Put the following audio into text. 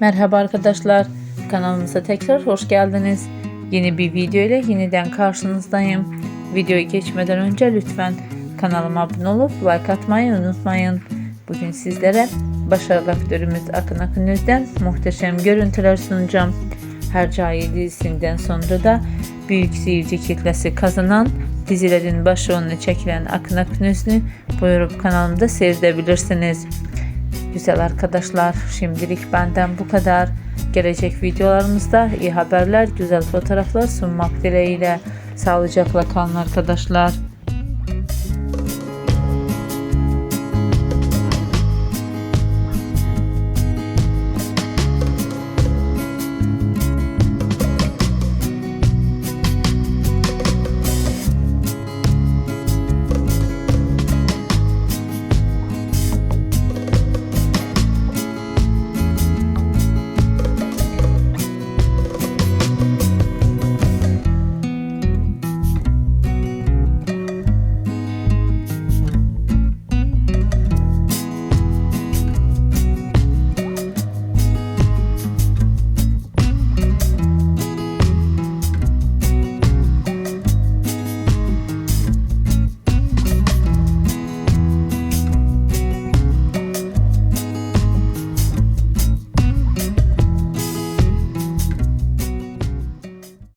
Merhaba arkadaşlar, kanalımıza tekrar hoş geldiniz. Yeni bir video ile yeniden karşınızdayım. Videoyu geçmeden önce lütfen kanalıma abone olup like atmayı unutmayın. Bugün sizlere başarılı aktörümüz Akın Akınöz'den muhteşem görüntüler sunacağım. Hercai dizisinden sonra da büyük seyirci kitlesi kazanan dizilerin başrolünü çekilen Akın Akınöz'ü buyurup kanalımda seyredebilirsiniz. Güzel arkadaşlar şimdilik benden bu kadar. Gelecek videolarımızda iyi haberler, güzel fotoğraflar sunmak dileğiyle. Sağlıcakla kalın arkadaşlar.